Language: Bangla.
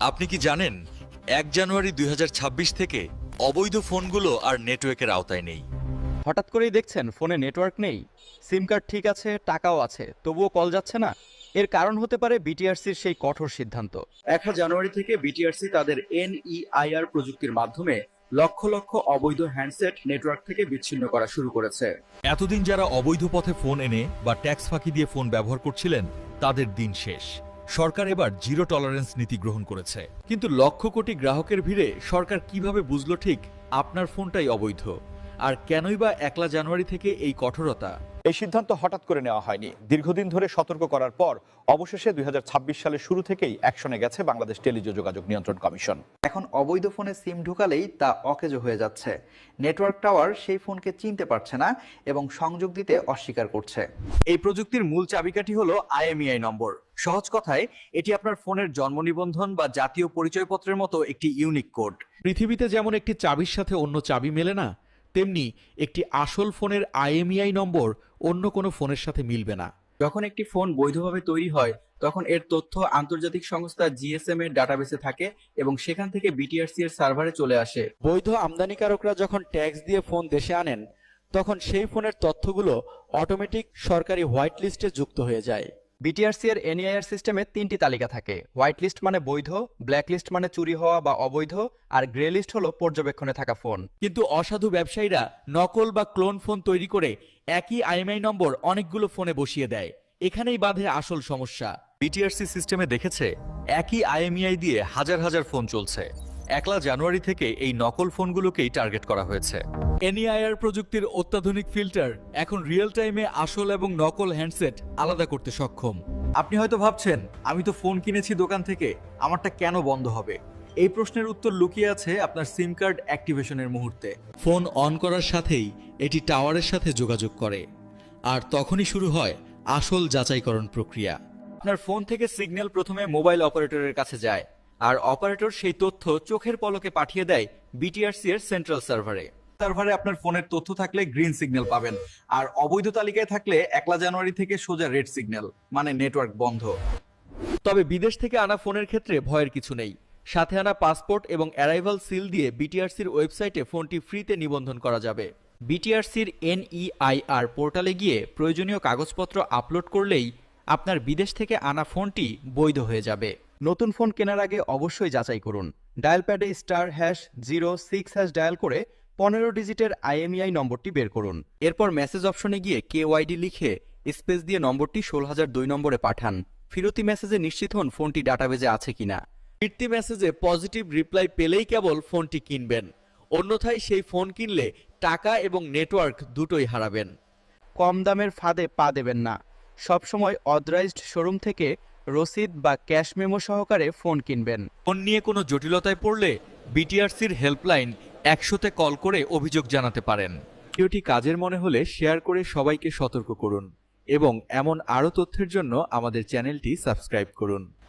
আপনি কি জানেন এক জানুয়ারি দুই হাজার ছাব্বিশ থেকে অবৈধ ফোনগুলো আর নেটওয়ার্কের আওতায় নেই। হঠাৎ করেই দেখছেন ফোনে নেটওয়ার্ক নেই সিম কার্ড ঠিক আছে টাকাও আছে তবুও কল যাচ্ছে না। এর কারণ হতে পারে বিটিআরসির সেই কঠোর সিদ্ধান্ত। এক জানুয়ারি থেকে বিটিআরসি তাদের এনইআইআর প্রযুক্তির মাধ্যমে লক্ষ লক্ষ অবৈধ হ্যান্ডসেট নেটওয়ার্ক থেকে বিচ্ছিন্ন করা শুরু করেছে। এতদিন যারা অবৈধ পথে ফোন এনে বা ট্যাক্স ফাঁকি দিয়ে ফোন ব্যবহার করছিলেন তাদের দিন শেষ। সরকার এবার জিরো টলারেন্স নীতি গ্রহণ করেছে। কিন্তু লক্ষ কোটি গ্রাহকের ভিড়ে সরকার কীভাবে বুঝলো ঠিক? আপনার ফোনটাই অবৈধ। আর কেনই বা একলা জানুয়ারি থেকে এই কঠোরতা? এই সিদ্ধান্ত হঠাৎ করে নেওয়া হয়নি। দীর্ঘদিন ধরে সতর্ক করার পর অবশেষে দুই হাজার ছাব্বিশ সালের শুরু থেকেই অ্যাকশনে গেছে বাংলাদেশ টেলিযোগাযোগ নিয়ন্ত্রণ কমিশন। এখন অবৈধ ফোনে সিম ঢুকালেই তা অকেজো হয়ে যাচ্ছে। নেটওয়ার্ক টাওয়ার সেই ফোনকে চিনতে পারছে না এবং সংযোগ দিতে অস্বীকার করছে। এই প্রযুক্তির মূল চাবিকাঠি হলো আইএমইআই নম্বর। সহজ কথায় এটি আপনার ফোনের জন্ম নিবন্ধন বা জাতীয় পরিচয়পত্রের মতো একটি ইউনিক কোড। পৃথিবীতে যেমন একটি চাবির সাথে অন্য চাবি মেলে না তেমনি একটি আসল ফোনের আইএমইআই নম্বর অন্য কোনো ফোনের সাথে মিলবে না। যখন একটি ফোন বৈধভাবে তৈরি হয় তখন এর তথ্য আন্তর্জাতিক সংস্থা জিএসএম এর ডাটাবেসে থাকে এবং সেখান থেকে বিটিআরসি এর সার্ভারে চলে আসে। বৈধ আমদানিকারকরা যখন ট্যাক্স দিয়ে ফোন দেশে আনেন তখন সেই ফোনের তথ্যগুলো অটোমেটিক সরকারি হোয়াইট লিস্টে যুক্ত হয়ে যায়। বিটিআরসি এর এনআইআর সিস্টেমে তিনটি তালিকা থাকে। হোয়াইট লিস্ট মানে বৈধ ব্ল্যাক লিস্ট মানে চুরি হওয়া বা অবৈধ আর গ্রে লিস্ট হলো পর্যবেক্ষণে থাকা ফোন কিন্তু অসাধু ব্যবসায়ীরা নকল বা ক্লোন ফোন তৈরি করে একই আইএমআই নম্বর অনেকগুলো ফোনে বসিয়ে দেয়। এখানেই বাধে আসল সমস্যা। বিটিআরসি সিস্টেমে দেখেছে একই আইএমইআই দিয়ে হাজার হাজার ফোন চলছে। একলা জানুয়ারি থেকে এই নকল ফোনগুলোকেই টার্গেট করা হয়েছে। এনইআইআর প্রযুক্তির অত্যাধুনিক ফিল্টার এখন রিয়েল টাইমে আসল এবং নকল হ্যান্ডসেট আলাদা করতে সক্ষম। আপনি হয়তো ভাবছেন, আমি তো ফোন কিনেছি দোকান থেকে, আমারটা কেন বন্ধ হবে? এই প্রশ্নের উত্তর লুকিয়ে আছে আপনার সিম কার্ড অ্যাক্টিভেশনের মুহূর্তে। ফোন অন করার সাথেই এটি টাওয়ারের সাথে যোগাযোগ করে। আর তখনই শুরু হয় আসল যাচাইকরণ প্রক্রিয়া। আপনার ফোন থেকে সিগন্যাল প্রথমে মোবাইল অপারেটরের কাছে যায়, আর অপারেটর সেই তথ্য চোখের পলকে পাঠিয়ে দেয় বিটিআরসি এর সেন্ট্রাল সার্ভারে সার্ভারে আপনার ফোনের তথ্য থাকলে গ্রিন সিগন্যাল পাবেন। আর অবৈধ তালিকায় থাকলে একলা জানুয়ারি থেকে সোজা রেড সিগন্যাল মানে নেটওয়ার্ক বন্ধ। তবে বিদেশ থেকে আনা ফোনের ক্ষেত্রে ভয়ের কিছু নেই। সাথে আনা পাসপোর্ট এবং অ্যারাইভাল সিল দিয়ে বিটিআরসির ওয়েবসাইটে ফোনটি ফ্রিতে নিবন্ধন করা যাবে। বিটিআরসির এনইআইআর পোর্টালে গিয়ে প্রয়োজনীয় কাগজপত্র আপলোড করলেই আপনার বিদেশ থেকে আনা ফোনটি বৈধ হয়ে যাবে। নতুন ফোন কেনার আগে অবশ্যই যাচাই করুন। ডায়াল প্যাডে star hash zero six hash dial করে পনেরো ডিজিটের আইএমইআই নম্বরটি বের করুন। এরপর মেসেজ অপশনে গিয়ে কেওয়াইডি লিখে স্পেস দিয়ে নম্বরটি ষোলো হাজার দুই নম্বরে পাঠান। ফিরতি মেসেজে নিশ্চিত হন ফোনটি ডাটাবেজে আছে কিনা। ফিরতি মেসেজে পজিটিভ রিপ্লাই পেলেই কেবল ফোনটি কিনবেন। অন্যথায় সেই ফোন কিনলে টাকা এবং নেটওয়ার্ক দুটোই হারাবেন। কম দামের ফাঁদে পা দেবেন না। সবসময় অথরাইজড শোরুম থেকে রসিদ বা ক্যাশ মেমো সহকারে ফোন কিনবেন। ফোন নিয়ে কোনো জটিলতায় পড়লে বিটিআরসির হেল্পলাইন একশোতে কল করে অভিযোগ জানাতে পারেন। ভিডিওটি কাজের মনে হলে শেয়ার করে সবাইকে সতর্ক করুন এবং এমন আরও তথ্যের জন্য আমাদের চ্যানেলটি সাবস্ক্রাইব করুন।